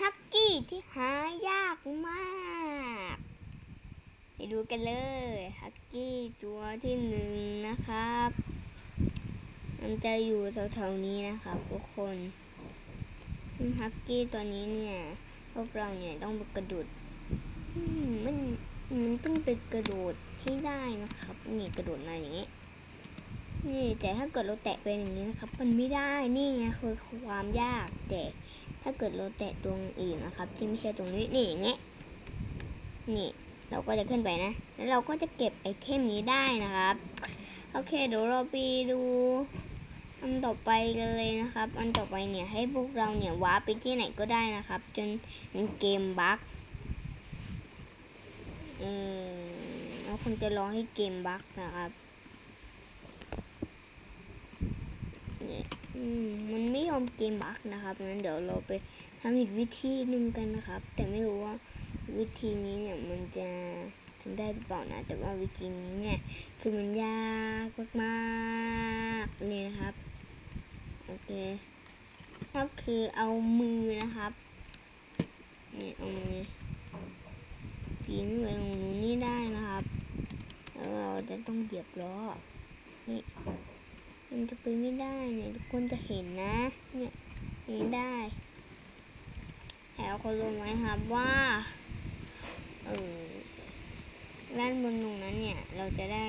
ฮักกี้ที่หายากมากไปดูกันเลยฮักกี้ตัวที่หนึ่งนะครับ มันจะอยู่แถวๆนี้นะครับทุกคนฮักกี้ตัวนี้เนี่ยพวกเราเนี่ยต้องไปกระโดดมมันมันต้องไปกระโดดให้ได้นะครับ นี่กระโดดมาอย่างนี้ นี่แต่ถ้าเกิดเราแตะไปอย่างนี้นะครับ มันไม่ได้นี่ไงคือความยากแต่ถ้าเกิดเราแตะตรงอื่นนะครับ ที่ไม่ใช่ตรงนี้นี่อย่างเงี้ยนี่เราก็จะขึ้นไปนะ แล้วเราก็จะเก็บไอเทมนี้ได้นะครับ โอเคเดี๋ยวเราไปดูอันต่อไปเลยนะครับ อันต่อไปเนี่ยให้พวกเราเนี่ยวาร์ปไปที่ไหนก็ได้นะครับ จนเกมบั๊กเออแล้วคุณจะรอให้เกมบั๊กนะครับเนี่ยอื มันไม่ยอมเกมบักนะครับงั้นเดี๋ยวเราไปทำอีกวิธีหนึ่งกันนะครับ แต่ไม่รู้ว่าวิธีนี้เนี่ยมันจะทำได้หรือเปล่านะ แต่ว่าวิธีนี้เนี่ยคือมันยากมากๆเลยนะครับโอเคก็คือเอามือนะครับนี่เอามือปีนไปตรงนู้นนี่ได้นะครับ แล้วเราจะต้องเหยียบล้อนี่ มันจะไปไม่ได้เนี่ยทุกคนจะเห็นนะ เนี่ยเห็นได้แล้วคนรู้ไหมครับว่าเออด้านบนตรงนั้นเนี่ย เราจะได้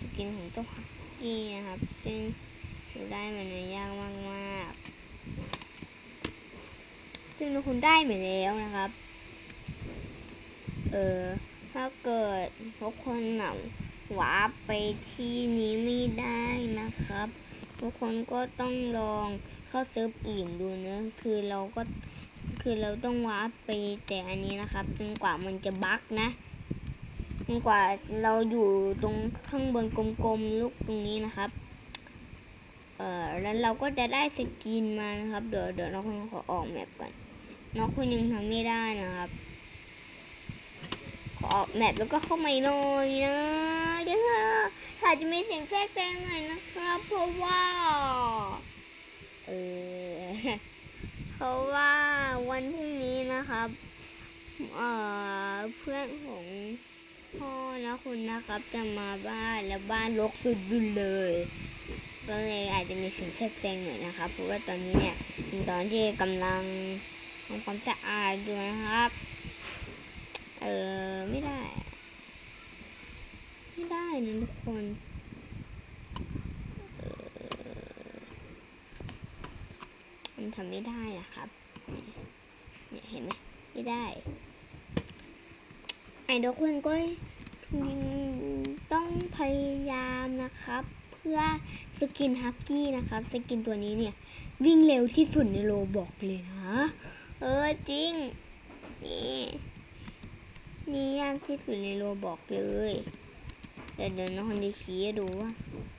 สกินของเจ้าฮักกี้นะครับ ซึ่งเราได้มันยากมากๆซึ่งเราคุณได้มาแล้วนะครับ เออถ้าเกิดทุกคนหนา วาไปที่นี้ไม่ได้นะครับ ทุกคนก็ต้องลองเข้าเซิร์ฟอื่นดูนะคือเราก็คือเราต้องวาร์ปไปแต่อันนี้นะครับจนกว่ามันจะบั๊กนะจนกว่าเราอยู่ตรงข้างบนกลมๆลูกตรงนี้นะครับเอ่อแล้วเราก็จะได้สกินมานะครับ เดี๋ยวเดี๋ยวเราคงขอออกแมปก่อนน้องคุณยังทำไม่ได้นะครับ ออกแมปแล้วก็เข้ามาหน่อยนะเดี๋ยวถ้าจะมีเสียงแทรกแซงหน่อยนะครับ เพราะว่า เออ เพราะว่าวันพรุ่งนี้นะครับ เอ่อ เพื่อนของพ่อนะคุณนะครับ จะมาบ้านแล้วบ้านรกสุดเลย ก็เลยอาจจะมีเสียงแทรกแซงหน่อยนะครับ เพราะว่าตอนนี้เนี่ยเป็นตอนที่กำลังทำความสะอาดอยู่นะครับ เออไม่ได้ ไม่ได้นะทุกคนมันทำไม่ได้นะครับ เนี่ยเห็นไหมไม่ได้ ไอ้ทุกคนก็ต้องพยายามนะครับ เพื่อสกินฮักกี้นะครับ สกินตัวนี้เนี่ย วิ่งเร็วที่สุดในโลบอกเลยนะ เออจริง นี่ นี่ยากที่สุดในโลบอกเลย เดี๋ยวเดี๋ยวน้องคนจะชี้ดูว่า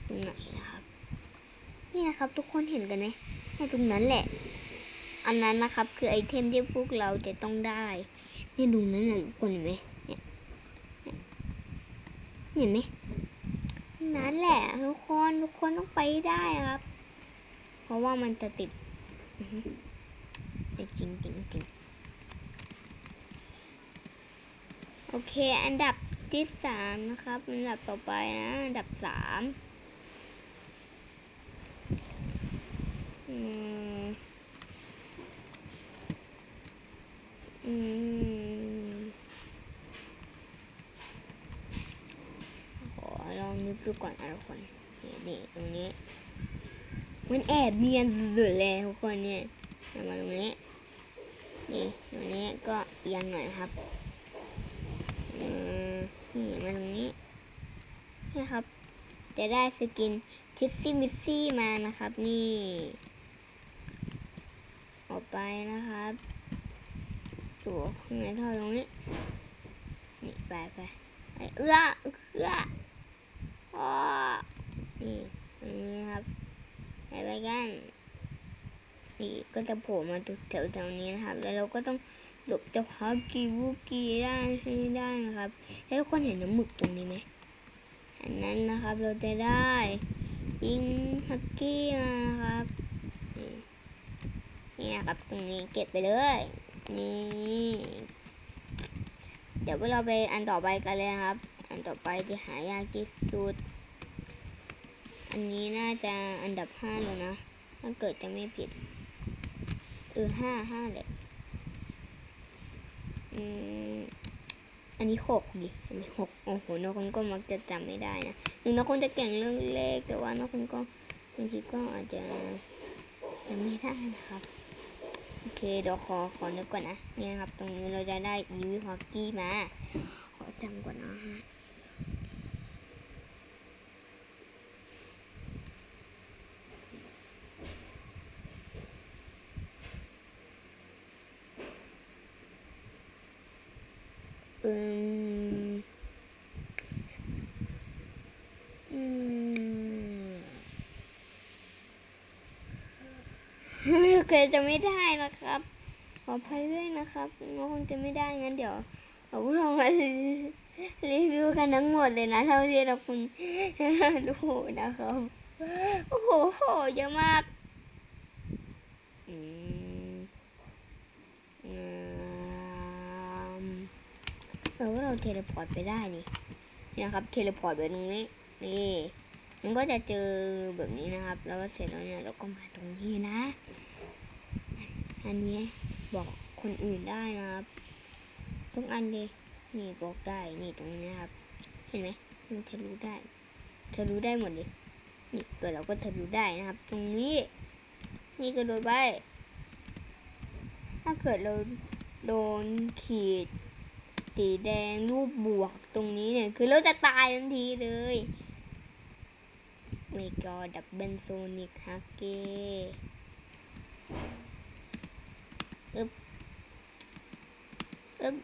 ตรงไหนนะครับ นี่นะครับทุกคนเห็นกันไหมในตรงนั้นแหละ อันนั้นนะครับ คือไอเทมที่พวกเราจะต้องได้นี่ดูนั้นนะทุกคนเห็นไหมเนี่ยเห็นไหมนั่นแหละทุกคนทุกคนต้องไปได้นะครับ เพราะว่ามันจะติดจริงจริงจริง โอเค อันดับที่สามนะครับ อันดับต่อไปนะ อันดับสามอืม อืม ขอลองนึกดูก่อนนะทุกคน นี่นี่ตรงนี้ มันแอบเนียนสุดเลยทุกคนเนี่ยมาตรงนี้ นี่ตรงนี้ก็เอียงหน่อยครับ นี่มาตรงนี้นี่ครับ จะได้สกินทิซซี่มิซซี่มานะครับ นี่ ออกไปนะครับ ตัวข้างในท่อตรงนี้ นี่ไปไปไปเอื้อเอื้ออ๋อนี่ตรงนี้ครับไปไปกันนี่ก็จะโผล่มาแถวแถวนี้นะครับ แล้วเราก็ต้อง หลบเจ้าฮักกี้วูกี้ได้ให้ได้นะครับให้ทุกคนเห็นน้ำหมึกตรงนี้ไหมอันนั้นนะครับเราจะได้ยิงฮักกี้มานะครับนี่นี่ครับตรงนี้เก็บไปเลยนี่เดี๋ยวพวกเราไปอันต่อไปกันเลยครับ อันต่อไปจะหายากที่สุด อันนี้น่าจะอันดับห้าแล้วนะ ถ้าเกิดจะไม่ผิดเออห้าห้าเลย อันนี้หกดิ อันนี้หกโอ้โหนกคนก็มักจะจำไม่ได้นะถึงนกคนจะเก่งเรื่องเลข แต่ว่านกคนก็บางทีก็อาจจะจำไม่ได้นะครับ โอเคเดี๋ยวขอขอนึกก่อนนะ นี่นะครับ ตรงนี้เราจะได้อีวิฮอกกี้มา ขอจำก่อนนะฮะ อืมอืมโอเคจะไม่ได้นะครับ ขออภัยด้วยนะครับน้องคงจะไม่ได้งั้นเดี๋ยวเราพวกเรามารีวิวกันทั้งหมดเลยนะเท่าที่เราคุณดูนะครับ โอ้โหเยอะมาก อืมอืม เราเทเลพอร์ตไปได้นี่นี่ยครับเทเลพอร์ตไปตรงนี้นี่มันก็จะเจอแบบนี้นะครับ แล้วก็เสร็จแล้วเนี่ยเราก็มาตรงนี้นะ อันนี้บอกคนอื่นได้นะครับทุกอันเลยนี่บอกได้นี่ตรงนี้นะครับ เห็นไหมมันทะลุได้ทะลุได้หมดเลยนี่เกิดเราก็ทะลุได้นะครับ ตรงนี้ นี่ก็โดนไปถ้าเกิดเราโดนขีด สีแดงรูปบวกตรงนี้เนี่ย คือเราจะตายทันทีเลยเมกอดับเบิลโซนิกฮักเกอึบอึบ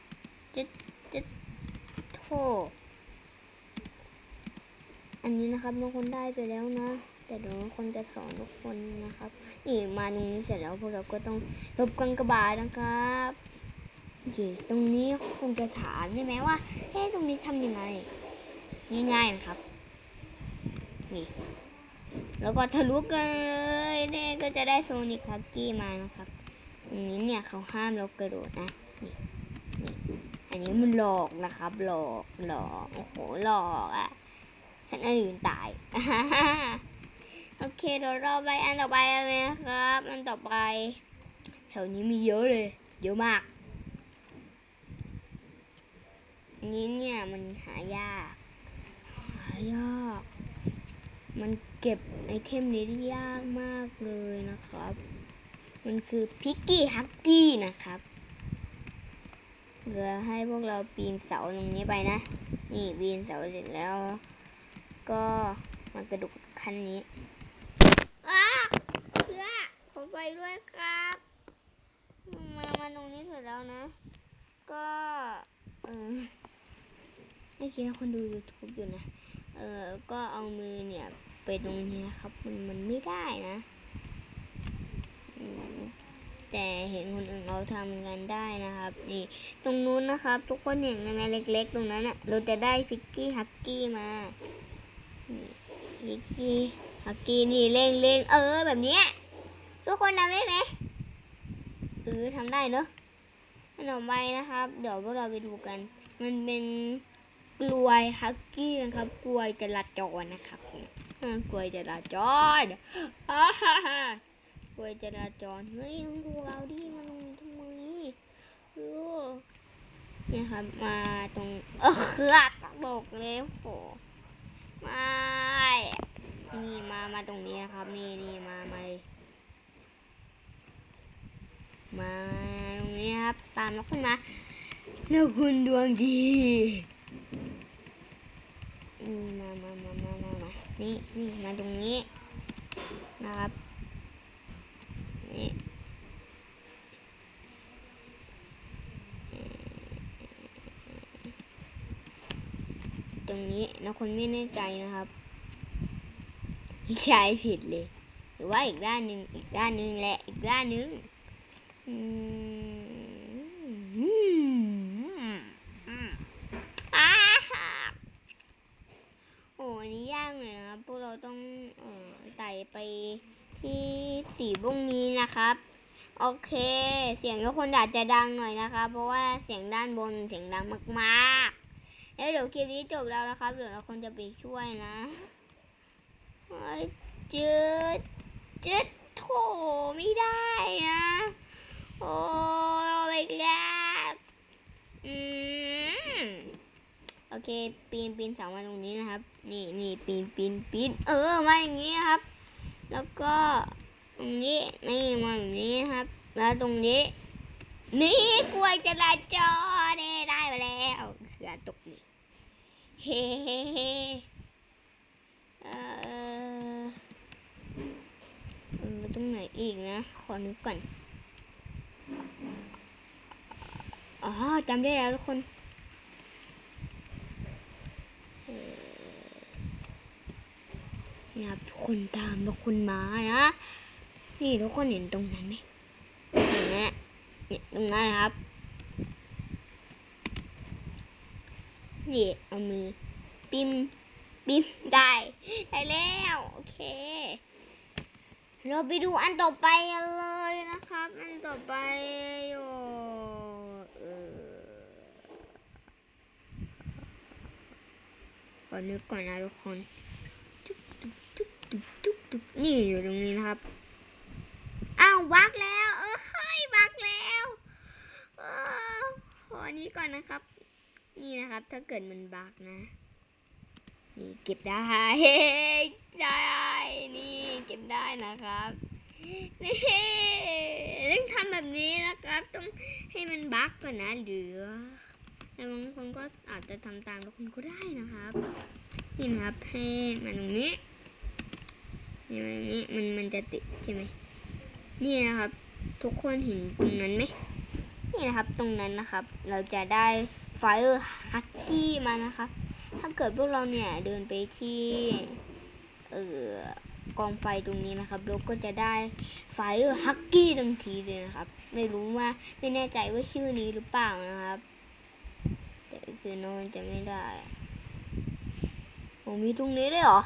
จึ๊ดจึ๊ดโธ่อันนี้นะครับน้องคนได้ไปแล้วนะ แต่เดี๋ยวน้องคนจะสอนทุกคนนะครับ นี่มาตรงนี้เสร็จแล้วพวกเราก็ต้องลบกันกระบาดนะครับ โอเค ตรงนี้คงจะถามใช่ไหมว่าเอ๊ะตรงนี้ทำยังไง ง่ายๆนะครับ นี่ แล้วก็ทะลุกันเลยเนี่ยก็จะได้โซนิคฮักกี้มานะครับ ตรงนี้เนี่ยเขาห้ามเรากระโดดนะ นี่นี่อันนี้มันหลอกนะครับ หลอก หลอก โอ้โห หลอกอะ่ะฉันอันอื่นตาย โอเคเดี๋ยวเราไปอันต่อไปเลยนะครับ อันต่อไป แถวนี้มีเยอะเลย เยอะมาก อั นี้เนี่ยมันหายาก หายาก มันเก็บไอเทมนี้ได้ยากมากเลยนะครับ มันคือพิกกี้ฮักกี้นะครับเพื่อให้พวกเราปีนเสาตรงนี้ไปนะ นี่ปีนเสาเสร็จแล้ว ก็มากระดูกขั้นนี้อ้าเพื่อผมไปด้วยครับ มา มาตรงนี้เสร็จแล้วนะ ก็ เออ ไม่คิดว่าคนดู YouTube อยู่นะ เออก็เอามือเนี่ย ไปตรงนี้นะครับ มันมันไม่ได้นะ แต่เห็นคนอื่นเขาทำกันได้นะครับ นี่ ตรงนู้นนะครับ ทุกคนเห็นไหมเล็ก ๆ ตรงนั้นอะเราจะได้พิกกี้ฮักกี้มา นี่พิกกี้ฮักกี้นี่เร่งเร่งเออ แบบนี้ทุกคนทำได้ไหมเออทำได้เนอะอันต่อไปนะครับ เดี๋ยวพวกเราไปดูกัน มันเป็น กลวยฮักกี้นะครับ กลวยจราจรนะครับกลวยจราจรอ่าฮ่าฮ่ากลวยจราจร เฮ้ยมึงดูเราดิมาตรงนี้ทำไมดูเนี่ยครับ มาตรง เออเครือตกกเลยโอ้โหม่นี่มา มาตรงนี้นะครับ นี่นี่มา มามาตรงนี้ครับ ตามแล้วขึ้นมาแล้วคุณดวงดี มมามามามามามานี่นี่มาตรงนี้นะครับ นี่ตรงนี้แล้วคนไม่แน่ใจนะครับ ใช่ผิดเลย หรือว่าอีกด้านหนึ่งอีกด้านหนึ่งแหละ อีกด้านหนึ่งอืมอืมอืมอ่าโอ้อันนี้ยากเลยนะครับพวกเราต้องเอ่อไต่ไปที่สีบุ้งนี้นะครับ โอเค เสียงทุกคนอาจจะดังหน่อยนะคะ เพราะว่าเสียงด้านบนเสียงดังมากๆ แล้วเดี๋ยวคลิปนี้จบแล้วนะครับ เดี๋ยวเราคนจะไปช่วยนะเจืดจืดโถไม่ได้นะ โอ้เราไปแล้วอืมโอ เคปีนปีนเสามาตรงนี้นะครับ นี่นี่ปีนปีนปีนเออมาอย่างนี้ครับ แล้วก็ตรงนี้นี่มาแบบนี้ครับ แล้วตรงนี้ นี่กลวยจราจรนี่ได้มาแล้วเสือตกนี่เฮ้เฮ้เฮ้เออไปตรงไหนอีกนะ ขอนึกก่อนอ๋อจำได้แล้วทุกคนเอ่อเนี่ย คนตามทุกคนมานะ นี่ทุกคนเห็นตรงนั้นไหมเห็นไหมเนี่ยตรงนั้นครับ นี่เอามือปิ้มปิ้มได้ ได้แล้ว โอเค เราไปดูอันต่อไปเลยนะครับ อันต่อไปอ้เออขอนึกก่อนนะทุกคน ตุ๊บตุ๊บตุ๊บนี่อยู่ตรงนี้นะครับ อ้าวบักแล้ว เออเฮ้ยบักแล้วเออขออันนี้ก่อนนะครับ นี่นะครับ ถ้าเกิดมันบักนะ นี่เก็บได้เฮ้ยได้นี่เก็บได้นะครับนี่ต้องทำแบบนี้นะครับ ต้องให้มันบักก่อนนะหรือแต่บางคนก็อาจจะทำตามทุกคนก็ได้นะครับ นี่นะครับให้มันตรงนี้ นี่มันนี้มันมันจะติดใช่ไหมนี่นะครับ ทุกคนเห็นตรงนั้นไหมนี่นะครับตรงนั้นนะครับ เราจะได้ไฟเออร์ฮักกี้มานะครับถ้าเกิดพวกเราเนี่ยเดินไปที่เอ่อกองไฟตรงนี้นะครับเราก็จะได้ไฟเออร์ฮักกี้ทันทีเลยนะครับ ไม่รู้ว่าไม่แน่ใจว่าชื่อนี้หรือเปล่านะครับแต่คือน้องจะไม่ได้โอ้มีตรงนี้ด้วยเหรอ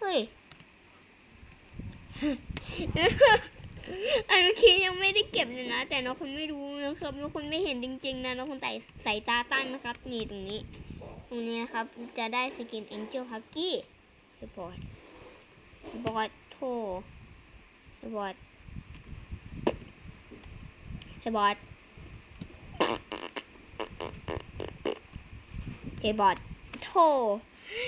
เฮ้ย อันเมื่อกี้ยังไม่ได้เก็บเลยนะ แต่น้องคนไม่รู้นะครับน้องคนไม่เห็นจริง ๆ นะน้องคนใส่ใส่ตาตั้นนะครับ นี่ตรงนี้ ตรงนี้นะครับ จะได้สกิน Angel Huggy รีพอร์ตรีพอร์ตโทรรีพอร์ตรีพอร์ตรีพอร์ตโท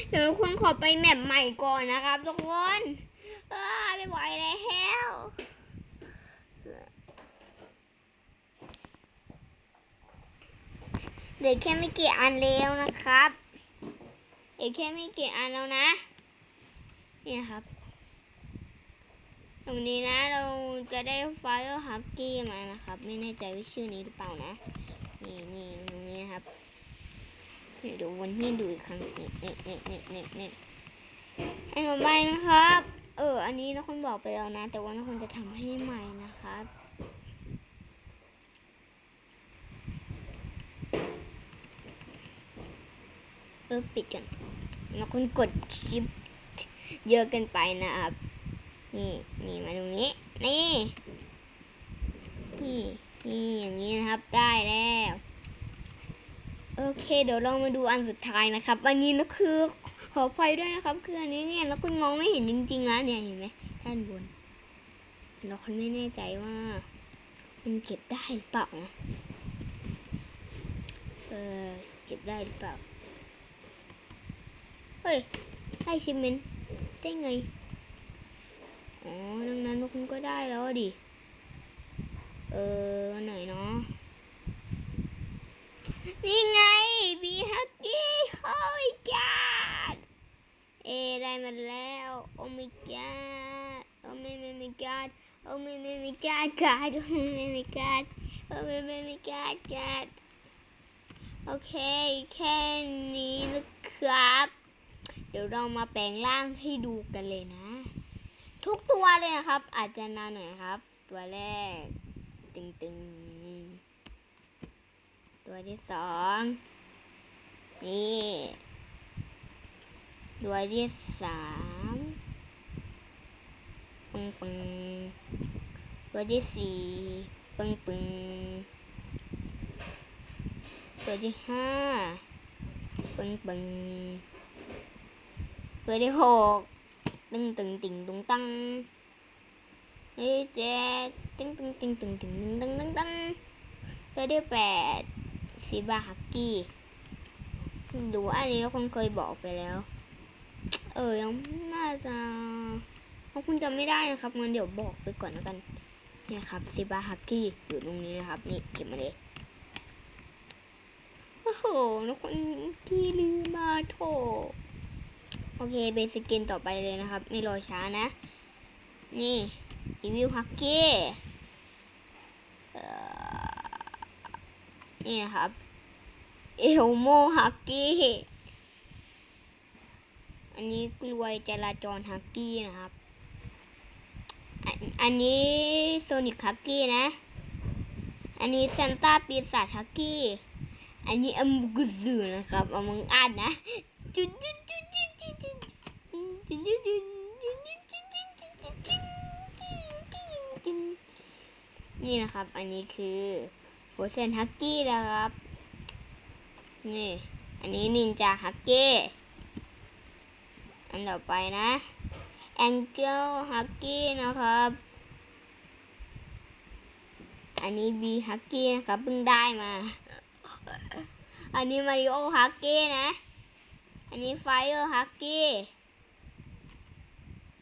เดี๋ยวคุณขอไปแมปใหม่ก่อนนะครับทุกคน เออไม่ไหวแล้วเดี๋ยวแค่ไม่กี่อันแล้วนะครับอีกแค่ไม่กี่อันแล้วนะ นี่ครับ ตรงนี้นะเราจะได้ไฟร์ฮักกี้มานะครับ ไม่แน่ใจว่าชื่อนี้หรือเปล่านะ นี่นี่ตรงนี้นครับเดี๋ยววันนี้ดูอีกครั้งนี่นี่นี่นี่นี่นี่อันต่อไปนะครับ เออ อันนี้นะคนบอกไปแล้วนะ แต่ว่านะคนจะทำให้ใหม่นะครับเออปิดกันแล้วคุณกดชิปเยอะเกินไปนะครับ นี่นี่มาตรงนี้ นี่ นี่นี่อย่างนี้นะครับ ได้แล้ว โอเค เดี๋ยวเรามาดูอันสุดท้ายนะครับ อันนี้นะคือ อไฟด้วยนะครับ คืออันนี้เนี่ยแล้วคุณมองไม่เห็นจริงๆนะเนี่ยเห็นไหมด้านบน เราคนไม่แน่ใจว่า มันเก็บได้หรือเปล่าเออเก็บได้หรือเปล่าเฮ้ยได้ชิมเมนต์ได้ไงอ๋อดังนั้นพวกคุณก็ได้แล้วดิ เออไหนเนาะนี่ไงบีฮักกี้โอ้ยจัด เอได้มาแล้ว โอ้ม่จัดโอ้ไม่ไม่ไม่จัดโอ้ไม่ไม่ไม่จัดจัดโอ้ไม่ไม่ไม่จัดโอ้ไม่ไม่ไม่จัดจัดโอเค แค่นี้นะครับ เดี๋ยวเรามาแปลงร่างให้ดูกันเลยนะ ทุกตัวเลยนะครับ อาจจะนานหน่อยครับ ตัวแรก ตึงตึงตัวที่สองนี่ ตัวที่สามปังปังตตัวที่สี่ปึงปึงตัวที่ห้าปึงปึงตัวที่หกตึงตึงติงตุงตังตัวที่เจ็ดตึงตึงติงตึงตึงตึงตึงตึงตึงตัวที่แปดซีบาฮักกี้ดูอันนี้เราคงเคยบอกไปแล้ว เออยังน่าจะเพราะคุณจำไม่ได้นะครับงั้นเดี๋ยวบอกไปก่อนแล้วกัน เนี่ยครับซิบาฮักกี้อยู่ตรงนี้นะครับ นี่เก็บมาเลยโอ้โหนกคนที่ลืมมาโถโอเคเบสกินต่อไปเลยนะครับ ไม่รอช้านะ นี่อีวิวฮักกี้เออนี่นะครับ เอลโมฮักกี้ อันนี้กลวยจราจรฮักกี้นะครับ อันนี้โซนิคฮักกี้นะ อันนี้ซานต้าปีศาจฮักกี้ อันนี้อมกุซูนะครับเอามึงอ่านนะจุดจุดจุดจุดจุดจุดจุดจุดจุดจุดจุดจุดจุดจุดจุดจุดจุดนี่นะครับ อันนี้คือโฟเซนฮักกี้นะครับ นี่ อันนี้นินจาฮักกี้ อันต่อไปนะแองเจิลฮักกี้นะครับ อันนี้บีฮักกี้นะครับเพิ่งได้มา อันนี้มาริโอฮักกี้นะ อันนี้ไฟเออร์ฮักกี้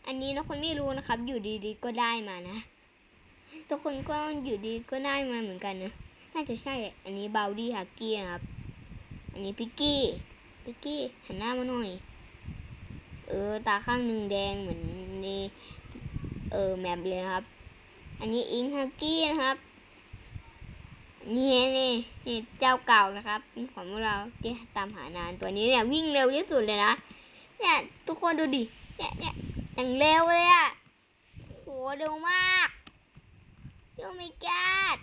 อันนี้นะคนไม่รู้นะครับ อยู่ดีๆก็ได้มานะ ทุกคนก็อยู่ดีก็ได้มาเหมือนกันนะ น่าจะใช่ อันนี้บาวดี้ฮักกี้นะครับ อันนี้พิกกี้ พิกกี้หันหน้ามาหน่อย เออ ตาข้างหนึ่งแดงเหมือนในเออแมปเลยนะครับ อันนี้อิงฮักกี้นะครับนี่นี่นี่เจ้าเก่านะครับของพวกเราที่ตามหานานตัวนี้เนี่ยวิ่งเร็วที่สุดเลยนะเนี่ยทุกคนดูดิเนี่ยเนี่ยอย่างเร็วเลยอะโหเร็วมากโยมิกาด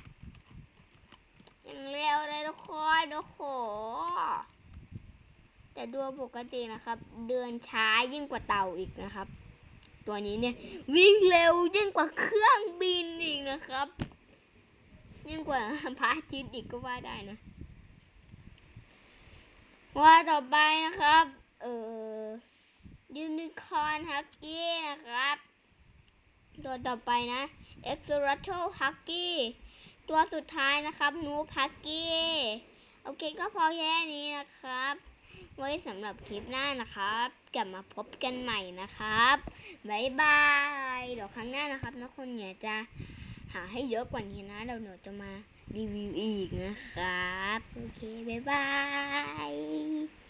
อย่างเร็วเลยทุกคนโอ้โห แต่ดูปกตินะครับ เดินช้ายิ่งกว่าเต่าอีกนะครับ ตัวนี้เนี่ย วิ่งเร็วยิ่งกว่าเครื่องบินอีกนะครับ ยิ่งกว่าพระอาทิตย์อีกก็ว่าได้นะ ว่าต่อไปนะครับ เอ่อยูนิคอร์นฮักกี้นะครับ ตัวต่อไปนะเอ็กซ์รัตโตฮักกี้ตัวสุดท้ายนะครับนูพักกี้โอเคก็พอแค่นี้นะครับ ไว้สำหรับคลิปหน้านะครับ กลับมาพบกันใหม่นะครับบ๊ายบายเดี๋ยวครั้งหน้านะครับนักคนเนี่ยจะหาให้เยอะกว่านี้นะเดี๋ยวหนูจะมารีวิวอีกนะครับ โอเคบ๊ายบาย